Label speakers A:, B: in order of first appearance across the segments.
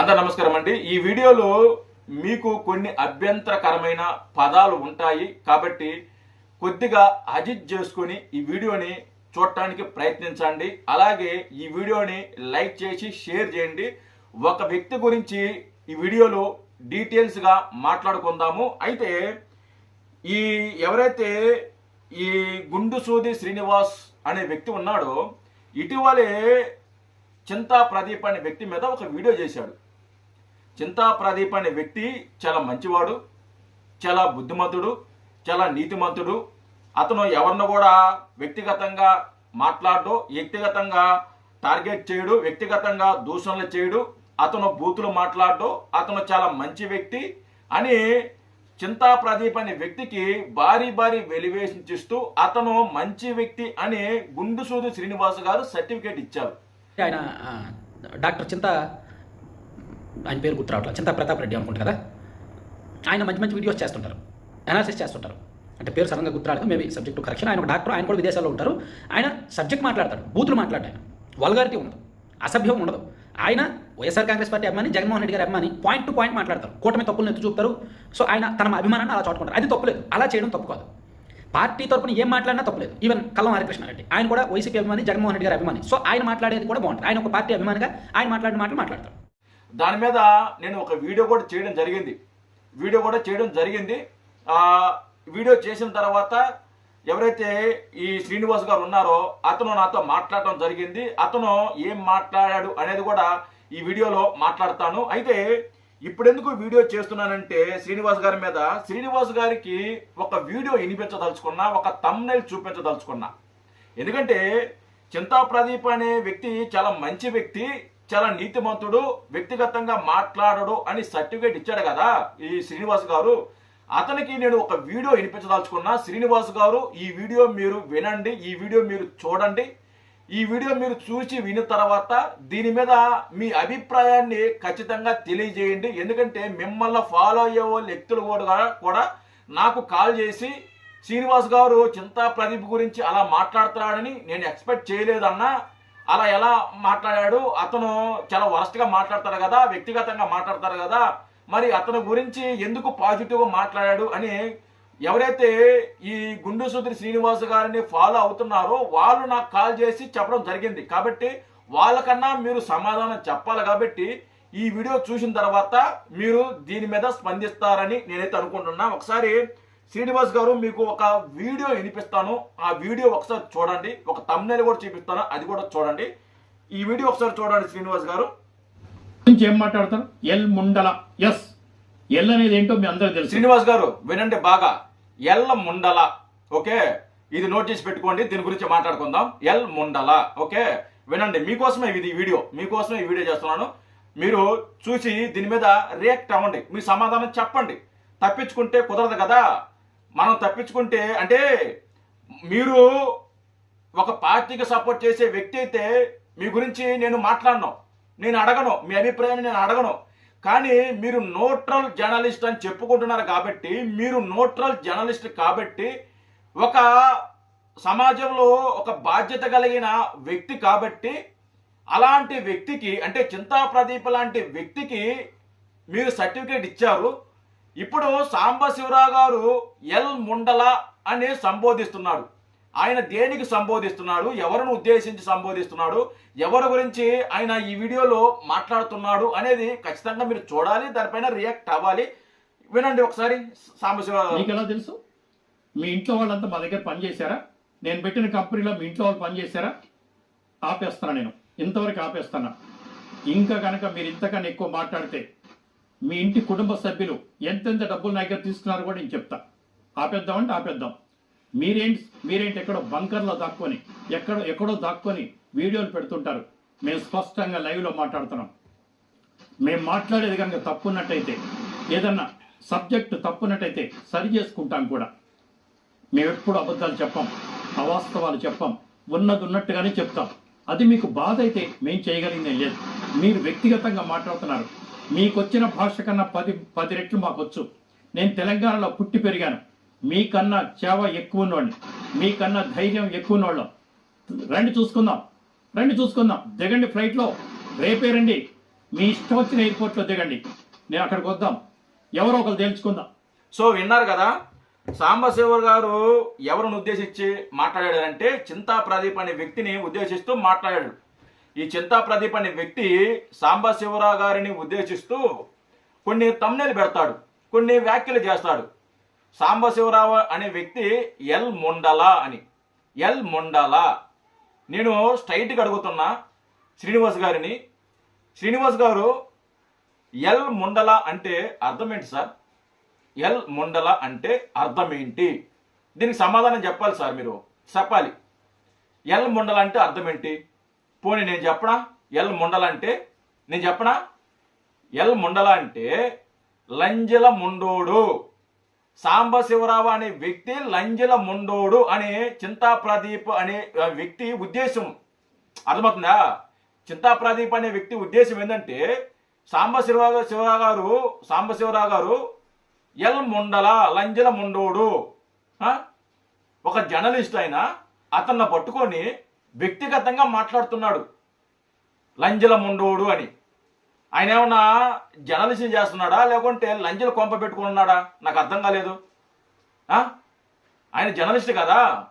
A: అందరు నమస్కారం అండి. ఈ వీడియోలో మీకు కొన్ని అభ్యంతరకరమైన పదాలు ఉంటాయి. కాబట్టి కొద్దిగా అజిట్ చేసుకొని ఈ వీడియోని చూడటానికి ప్రయత్నించండి. అలాగే ఈ వీడియోని లైక్ చేసి షేర్ చేయండి. ఒక వ్యక్తి గురించి ఈ వీడియోలో డీటెయిల్స్గా మాట్లాడుకుందాము. అయితే ఈ ఎవరైతే ఈ గుండు సూది శ్రీనివాస్ అనే వ్యక్తి ఉన్నాడో ఇటీవలే చింతా ప్రదీప్ అనే వ్యక్తి మీద ఒక వీడియో చేశాడు. చింతా ప్రదీప్ అనే వ్యక్తి చాలా మంచివాడు చాలా బుద్ధిమంతుడు చాలా నీతిమంతుడు. అతను ఎవరిని కూడా వ్యక్తిగతంగా మాట్లాడడు వ్యక్తిగతంగా టార్గెట్ చేయడు వ్యక్తిగతంగా దూషణలు చేయడు. అతను బూతులు మాట్లాడడు అతను చాలా మంచి వ్యక్తి అని చింతా ప్రదీప్ అనే వ్యక్తికి భారీ భారీ వెలివేషన్ చేస్తూ అతను మంచి వ్యక్తి అని గుండుసూది శ్రీనివాస్ గారు సర్టిఫికేట్ ఇచ్చారు.
B: ఆయన డాక్టర్ చింత ఆయన పేరు గుర్తురావట్లేదు చింత ప్రతాప్ రెడ్డి అనుకుంటా కదా? ఆయన మంచి మంచి వీడియోస్ చేస్తుంటారు. అనాలిసిస్ చేస్తుంటారు. అంటే పేరు సడన్గా గుర్తురాలేదు మేబీ సబ్జెక్టు కరెక్షన్ ఆయన ఒక డాక్టర్ ఆయన కూడా విదేశాల్లో ఉంటారు. ఆయన సబ్జెక్ట్ మాట్లాడతాడు. బూతులు మాట్లాడతాడు. ఆయన వల్గారిటీ ఉండదు. అసభ్యం ఉండదు. ఆయన వైఎస్ఆర్ కాంగ్రెస్ పార్టీ అభిమాని జగన్మోహన్ రెడ్డి గారి అభిమాని పాయింట్ టు పాయింట్ మాట్లాడతారు. కూటమి తప్పులను ఎత్తు చూపుతారు. సో ఆయన తన అభిమానాన్ని అలా చాటుకుంటారు. అది తప్పులేదు అలా చేయడం తప్పు కాదు. పార్టీ తరపున ఏం మాట్లాడినా తప్పలేదు ఈవెన్ కల్లం హరికృష్ణారెడ్డి ఆయన కూడా వైసీపీ అభిమాని జగన్మోహన్ రెడ్డి గారి అభిమాని. సో ఆయన మాట్లాడేది కూడా బాగుంటుంది. ఆయన ఒక పార్టీ అభిమానిగా ఆయన మాట్లాడిన మాటలు మాట్లాడతారు.
A: దాని మీద నేను ఒక వీడియో కూడా చేయడం జరిగింది. వీడియో కూడా చేయడం జరిగింది. ఆ వీడియో చేసిన తర్వాత ఎవరైతే ఈ శ్రీనివాస్ గారు ఉన్నారో అతను నాతో మాట్లాడటం జరిగింది. అతను ఏం మాట్లాడాడు అనేది కూడా ఈ వీడియోలో మాట్లాడతాను. అయితే ఇప్పుడెందుకు వీడియో చేస్తున్నానంటే శ్రీనివాస్ గారి మీద శ్రీనివాస్ గారికి ఒక వీడియో వినిపించదలుచుకున్నా ఒక తమ్నైల్ చూపించదలుచుకున్నా. ఎందుకంటే చింతా ప్రదీప్ అనే వ్యక్తి చాలా మంచి వ్యక్తి. చాలా నీతిమంతుడు వ్యక్తిగతంగా మాట్లాడడు అని సర్టిఫికేట్ ఇచ్చాడు కదా ఈ శ్రీనివాస్ గారు. అతనికి నేను ఒక వీడియో వినిపించదలుచుకున్నా. శ్రీనివాస్ గారు ఈ వీడియో మీరు వినండి ఈ వీడియో మీరు చూడండి. ఈ వీడియో మీరు చూసి విన్న తర్వాత దీని మీద మీ అభిప్రాయాన్ని ఖచ్చితంగా తెలియజేయండి. ఎందుకంటే మిమ్మల్ని ఫాలో అయ్యే వాళ్ళు వ్యక్తులు కూడా కూడా నాకు కాల్ చేసి శ్రీనివాస్ గారు చింతా ప్రదీప్ గురించి అలా మాట్లాడుతున్నాడని నేను ఎక్స్పెక్ట్ చేయలేదన్నా అలా ఎలా మాట్లాడాడు? అతను చాలా వరస్ట్గా మాట్లాడతాడు కదా వ్యక్తిగతంగా మాట్లాడతారు కదా మరి అతని గురించి ఎందుకు పాజిటివ్గా మాట్లాడాడు అని ఎవరైతే ఈ గుండు సుధీర్ శ్రీనివాస్ గారిని ఫాలో అవుతున్నారో వాళ్ళు నాకు కాల్ చేసి చెప్పడం జరిగింది. కాబట్టి వాళ్ళకన్నా మీరు సమాధానం చెప్పాలి కాబట్టి ఈ వీడియో చూసిన తర్వాత మీరు దీని మీద స్పందిస్తారని నేనైతే అనుకుంటున్నా. ఒకసారి శ్రీనివాస్ గారు మీకు ఒక వీడియో వినిపిస్తాను. ఆ వీడియో ఒకసారి చూడండి. ఒక తమ్నేల్ కూడా చూపిస్తాను. అది కూడా చూడండి. ఈ వీడియో ఒకసారి చూడండి శ్రీనివాస్ గారు.
C: గురించి ఏం మాట్లాడతారు? ఎల్ ముండల. ఎస్. ఎల్ అనేది ఏంటో మీ అందరికి తెలుసు.
A: శ్రీనివాస్ గారు వినండి బాగా. ఎల్ ముండల. ఓకే? ఇది నోట్ చేసి పెట్టుకోండి. దీని గురించి మాట్లాడుకుందాం. ఎల్ ముండల. ఓకే? వినండి. మీకోసమే ఇది వీడియో. మీకోసమే ఈ వీడియో చేస్తున్నాను. మీరు చూసి దీని మీద రియాక్ట్ అవ్వండి. మీ సమాధానం చెప్పండి. తప్పించుకుంటే కుదరదు కదా. మనం తప్పించుకుంటే అంటే మీరు ఒక పార్టీకి సపోర్ట్ చేసే వ్యక్తి అయితే మీ గురించి నేను మాట్లాడను. నేను అడగను. మీ అభిప్రాయాన్ని నేను అడగను. కానీ మీరు న్యూట్రల్ జర్నలిస్ట్ అని చెప్పుకుంటున్నారు కాబట్టి మీరు న్యూట్రల్ జర్నలిస్ట్ కాబట్టి ఒక సమాజంలో ఒక బాధ్యత కలిగిన వ్యక్తి కాబట్టి అలాంటి వ్యక్తికి అంటే చింతా ప్రదీప్ లాంటి వ్యక్తికి మీరు సర్టిఫికేట్ ఇచ్చారు. ఇప్పుడు సాంబశివరావు గారు ఎల్ ముండల అని సంబోధిస్తున్నాడు. ఆయన దేనికి సంబోధిస్తున్నాడు? ఎవరిని ఉద్దేశించి సంబోధిస్తున్నాడు? ఎవరి గురించి ఆయన ఈ వీడియోలో మాట్లాడుతున్నాడు అనేది ఖచ్చితంగా మీరు చూడాలి దానిపైన రియాక్ట్ అవ్వాలి. వినండి ఒకసారి సాంబశివరావు
C: మీకు ఎలా తెలుసు? మీ ఇంట్లో వాళ్ళంతా మా దగ్గర పనిచేశారా? నేను పెట్టిన కంపెనీలో మీ ఇంట్లో వాళ్ళు పనిచేశారా? ఆపేస్తాను నేను. ఇంతవరకు ఆపేస్తాను ఇంకా కనుక మీరు ఇంతకన్నా ఎక్కువ మాట్లాడితే మీ ఇంటి కుటుంబ సభ్యులు ఎంతెంత డబ్బులు నా దగ్గర తీసుకున్నారో కూడా నేను చెప్తా. ఆపేద్దామంటే ఆపేద్దాం. మీరేంటి మీరేంటి ఎక్కడో బంకర్లో దాక్కొని ఎక్కడో ఎక్కడో దాక్కొని వీడియోలు పెడుతుంటారు. మేము స్పష్టంగా లైవ్లో మాట్లాడుతున్నాం. మేము మాట్లాడేది కనుక తప్పున్నట్టయితే ఏదన్నా సబ్జెక్ట్ తప్పున్నట్టయితే సరి చేసుకుంటాం కూడా. మేము ఎప్పుడు అబద్ధాలు చెప్పాం అవాస్తవాలు చెప్పాం ఉన్నది ఉన్నట్టుగానే చెప్తాం. అది మీకు బాధ అయితే మేము చేయగలిగిందే లేదు. మీరు వ్యక్తిగతంగా మాట్లాడుతున్నారు. మీకు వచ్చిన భాష కన్నా పది పది రెట్లు మాకు వచ్చు నేను తెలంగాణలో పుట్టి పెరిగాను. మీకన్నా చేవ ఎక్కువ ఉన్నోడిని మీకన్నా ధైర్యం ఎక్కువ ఉన్నోళ్ళం రండి చూసుకుందాం. రండి చూసుకుందాం. దిగండి ఫ్లైట్లో రేపే రండి. మీ ఇష్టం వచ్చిన ఎయిర్పోర్ట్లో దిగండి. నేను అక్కడికి వద్దాం. ఎవరో ఒకరు తేల్చుకుందాం.
A: సో విన్నారు కదా? సాంబశివర్ గారు ఎవరిని ఉద్దేశించి మాట్లాడాడంటే చింతా ప్రదీప్ అనే వ్యక్తిని ఉద్దేశిస్తూ మాట్లాడాడు. ఈ చింతా ప్రదీప్ అనే వ్యక్తి సాంబశివరావు గారిని ఉద్దేశిస్తూ కొన్ని తమ్నెలు పెడతాడు కొన్ని వ్యాఖ్యలు చేస్తాడు. సాంబశివరావు అనే వ్యక్తి ఎల్ ముండల అని. ఎల్ ముండల. నేను స్ట్రైట్గా అడుగుతున్నా శ్రీనివాస్ గారిని. శ్రీనివాస్ గారు ఎల్ ముండల అంటే అర్థం ఏంటి సార్? ఎల్ ముండల అంటే అర్థం ఏంటి? దీనికి సమాధానం చెప్పాలి సార్ మీరు. చెప్పాలి. ఎల్ ముండల అంటే అర్థం ఏంటి? పోనీ నేను చెప్పనా? ఎల్ ముండల అంటే? నేను చెప్పనా? ఎల్ ముండల అంటే లంజల ముండోడు. సాంబశివరావు అనే వ్యక్తి లంజల ముండోడు అనే చింతా ప్రదీప్ అనే వ్యక్తి ఉద్దేశం. అర్థమవుతుందా? చింతా ప్రదీప్ అనే వ్యక్తి ఉద్దేశం ఏంటంటే సాంబశివరావు శివరావు గారు సాంబశివరావు గారు ఎల్ ముండల లంజల ముండోడు. ఒక జర్నలిస్ట్ అయినా అతన్ని పట్టుకొని వ్యక్తిగతంగా మాట్లాడుతున్నాడు. లంజల ముండోడు అని. ఆయన ఏమన్నా జర్నలిస్ట్ చేస్తున్నాడా? లేకుంటే లంజలు కొంప పెట్టుకున్నాడా నాకు అర్థం కాలేదు. ఆయన జర్నలిస్ట్ కదా?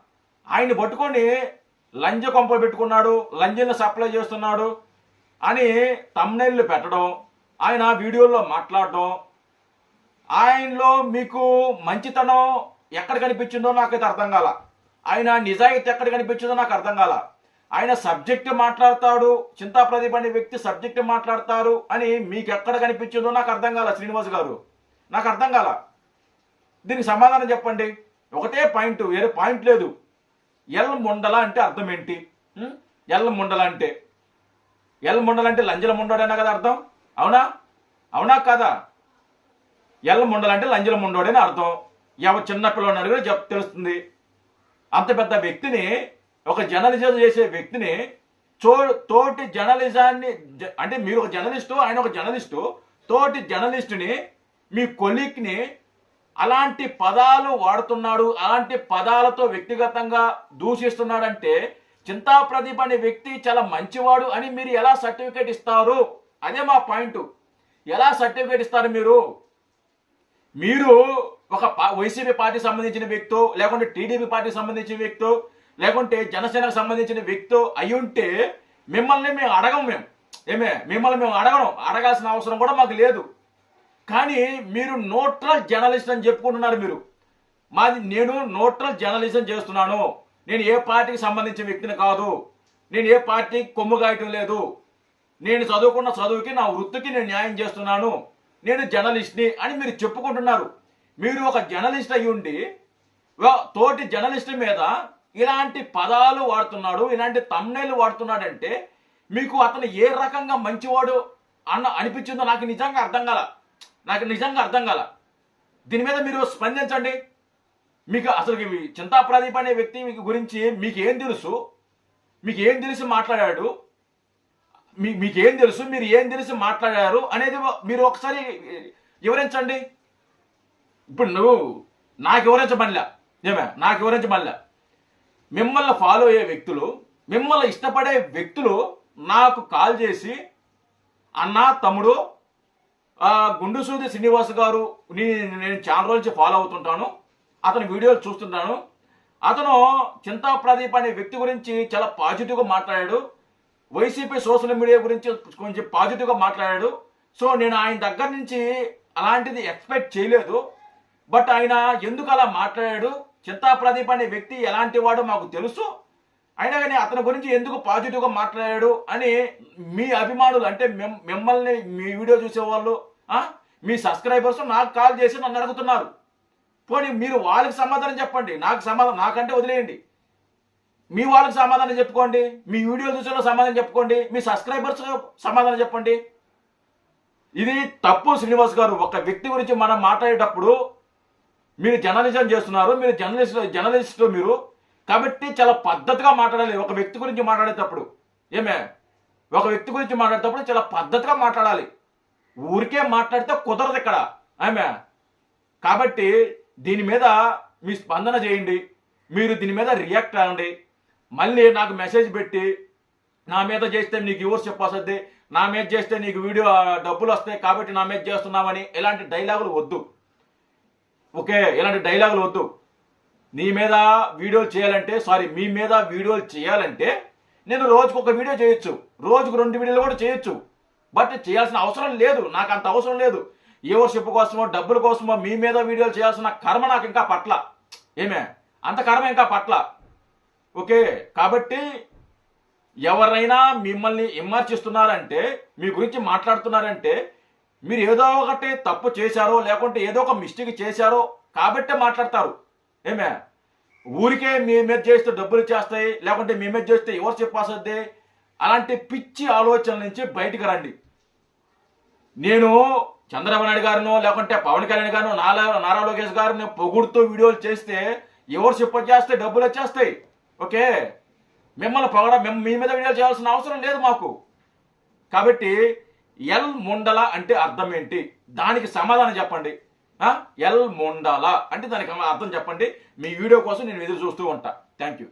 A: ఆయన్ని పట్టుకొని లంజ కొంప పెట్టుకున్నాడు లంజల్ని సప్లై చేస్తున్నాడు అని తమ్నైళ్ళు పెట్టడం ఆయన వీడియోల్లో మాట్లాడడం ఆయనలో మీకు మంచితనం ఎక్కడ కనిపించిందో నాకైతే అర్థం కాల. ఆయన నిజాయితీ ఎక్కడ కనిపించిందో నాకు అర్థం కాల. ఆయన సబ్జెక్ట్ మాట్లాడతాడు చింతా ప్రదీప్ అనే వ్యక్తి సబ్జెక్ట్ మాట్లాడతారు అని మీకు ఎక్కడ కనిపించిందో నాకు అర్థం కాల శ్రీనివాస్ గారు. నాకు అర్థం కాల. దీనికి సమాధానం చెప్పండి. ఒకటే పాయింట్ వేరే పాయింట్ లేదు. ఎల్ ముండల అంటే అర్థం ఏంటి? ఎల్ ముండల అంటే. ఎల్ ముండల అంటే లంజల ముండోడేనా కదా అర్థం? అవునా? అవునా కాదా? ముండల ముండలంటే లంజల ముండోడని అర్థం. ఎవరు చిన్న పిల్లలు అడిగినా చెప్ తెలుస్తుంది. అంత పెద్ద వ్యక్తిని ఒక జర్నలిజం చేసే వ్యక్తిని చో తోటి జర్నలిజాన్ని జ- అంటే మీరు ఒక జర్నలిస్టు ఆయన ఒక జర్నలిస్టు తోటి జర్నలిస్టుని మీ కొలీగ్ని అలాంటి పదాలు వాడుతున్నాడు అలాంటి పదాలతో వ్యక్తిగతంగా దూషిస్తున్నాడంటే చింతా ప్రదీప్ అనే వ్యక్తి చాలా మంచివాడు అని మీరు ఎలా సర్టిఫికేట్ ఇస్తారు? అదే మా పాయింట్. ఎలా సర్టిఫికేట్ ఇస్తారు మీరు? మీరు ఒక వైసీపీ పార్టీ సంబంధించిన వ్యక్తో లేకుంటే టీడీపీ పార్టీకి సంబంధించిన వ్యక్తో లేకుంటే జనసేనకు సంబంధించిన వ్యక్తో అయి ఉంటే మిమ్మల్ని మేము అడగం మేము. ఏమే? మిమ్మల్ని మేము అడగడం. అడగాల్సిన అవసరం కూడా మాకు లేదు. కానీ మీరు న్యూట్రల్ జర్నలిస్ట్ అని చెప్పుకుంటున్నారు మీరు. మాది నేను న్యూట్రల్ జర్నలిజం చేస్తున్నాను. నేను ఏ పార్టీకి సంబంధించిన వ్యక్తిని కాదు. నేను ఏ పార్టీకి కొమ్ము గాయటం లేదు. నేను చదువుకున్న చదువుకి నా వృత్తికి నేను న్యాయం చేస్తున్నాను. నేను జర్నలిస్ట్ని అని మీరు చెప్పుకుంటున్నారు. మీరు ఒక జర్నలిస్ట్ అయి ఉండి తోటి జర్నలిస్ట్ మీద ఇలాంటి పదాలు వాడుతున్నాడు ఇలాంటి తమ్నేలు వాడుతున్నాడంటే మీకు అతను ఏ రకంగా మంచివాడు అన్న అనిపించిందో నాకు నిజంగా అర్థం కాల. నాకు నిజంగా అర్థం కాల. దీని మీద మీరు స్పందించండి. మీకు అసలు ఈ చింతా ప్రదీప్ అనే వ్యక్తి మీకు గురించి మీకు ఏం తెలుసు? మీకు ఏం తెలిసి మాట్లాడాడు? మీ మీకేం తెలుసు? మీరు ఏం తెలిసి? మాట్లాడారు అనేది మీరు ఒకసారి వివరించండి. ఇప్పుడు నువ్వు నాకు వివరించబడిలా ఏమే? నాకు వివరించబడిలా మిమ్మల్ని ఫాలో అయ్యే వ్యక్తులు మిమ్మల్ని ఇష్టపడే వ్యక్తులు నాకు కాల్ చేసి అన్న తమ్ముడు గుండు గుండుసూది శ్రీనివాస్ గారు నేను చాలా రోజుల నుంచి ఫాలో అవుతుంటాను. అతని వీడియోలు చూస్తుంటాను. అతను చింతా ప్రదీప్ అనే వ్యక్తి గురించి చాలా పాజిటివ్గా మాట్లాడాడు. వైసీపీ సోషల్ మీడియా గురించి కొంచెం పాజిటివ్గా మాట్లాడాడు. సో నేను ఆయన దగ్గర నుంచి అలాంటిది ఎక్స్పెక్ట్ చేయలేదు. బట్ ఆయన ఎందుకు అలా మాట్లాడాడు? చింతా ప్రదీప్ అనే వ్యక్తి ఎలాంటి వాడో మాకు తెలుసు. అయినా కానీ అతని గురించి ఎందుకు పాజిటివ్గా మాట్లాడాడు అని మీ అభిమానులు అంటే మిమ్మల్ని మీ వీడియో చూసేవాళ్ళు మీ సబ్స్క్రైబర్స్ నాకు కాల్ చేసి నన్ను అడుగుతున్నారు. పోనీ మీరు వాళ్ళకి సమాధానం చెప్పండి. నాకు సమాధానం నాకంటే వదిలేయండి. మీ వాళ్ళకి సమాధానం చెప్పుకోండి మీ వీడియో చూసిన సమాధానం చెప్పుకోండి మీ సబ్స్క్రైబర్స్ సమాధానం చెప్పండి. ఇది తప్పు శ్రీనివాస్ గారు. ఒక వ్యక్తి గురించి మనం మాట్లాడేటప్పుడు మీరు జర్నలిజం చేస్తున్నారు మీరు జర్నలిస్ట్ జర్నలిస్ట్ మీరు. కాబట్టి చాలా పద్ధతిగా మాట్లాడాలి. ఒక వ్యక్తి గురించి మాట్లాడేటప్పుడు ఏమే? ఒక వ్యక్తి గురించి మాట్లాడేటప్పుడు చాలా పద్ధతిగా మాట్లాడాలి. ఊరికే మాట్లాడితే కుదరదు ఇక్కడ ఆమె కాబట్టి దీని మీద మీ స్పందన చేయండి. మీరు దీని మీద రియాక్ట్ అవ్వండి. మళ్ళీ నాకు మెసేజ్ పెట్టి నా మీద చేస్తే నీకు వ్యూవర్షిప్ చెప్పాల్సింది నా మీద చేస్తే నీకు వీడియో డబ్బులు వస్తాయి కాబట్టి నా మీద చేస్తున్నామని ఇలాంటి డైలాగులు వద్దు. ఓకే? ఇలాంటి డైలాగులు వద్దు. నీ మీద వీడియోలు చేయాలంటే సారీ మీ మీద వీడియోలు చేయాలంటే నేను రోజుకు ఒక వీడియో చేయొచ్చు. రోజుకు రెండు వీడియోలు కూడా చేయొచ్చు. బట్ చేయాల్సిన అవసరం లేదు. నాకు అంత అవసరం లేదు. వ్యూవర్షిప్ కోసమో డబ్బుల కోసమో మీ మీద వీడియోలు చేయాల్సిన కర్మ నాకు ఇంకా పట్ల. ఏమే? అంత కర్మ ఇంకా పట్ల. ఓకే కాబట్టి ఎవరైనా మిమ్మల్ని విమర్శిస్తున్నారంటే మీ గురించి మాట్లాడుతున్నారంటే మీరు ఏదో ఒకటి తప్పు చేశారో లేకుంటే ఏదో ఒక మిస్టేక్ చేశారో కాబట్టే మాట్లాడతారు. ఏమే? ఊరికే మీ మీద చేస్తే డబ్బులు చేస్తాయి లేకుంటే మీ మీద చేస్తే ఎవరు చెప్పాల్సి అలాంటి పిచ్చి ఆలోచనల నుంచి బయటకు రండి. నేను చంద్రబాబు నాయుడు గారినో లేకుంటే పవన్ కళ్యాణ్ గారినో నారా నారా లోకేష్ గారిని పొగుడుతూ వీడియోలు చేస్తే ఎవరు చెప్ప చేస్తే డబ్బులు వచ్చేస్తాయి. ఓకే? మిమ్మల్ని పొగడ మిమ్- మీ మీద వీడియోలు చేయాల్సిన అవసరం లేదు మాకు. కాబట్టి ఎల్ ముండల అంటే అర్థం ఏంటి? దానికి సమాధానం చెప్పండి. ఎల్ ముండల అంటే దానికి అర్థం చెప్పండి. మీ వీడియో కోసం నేను ఎదురు చూస్తూ ఉంటా. Thank you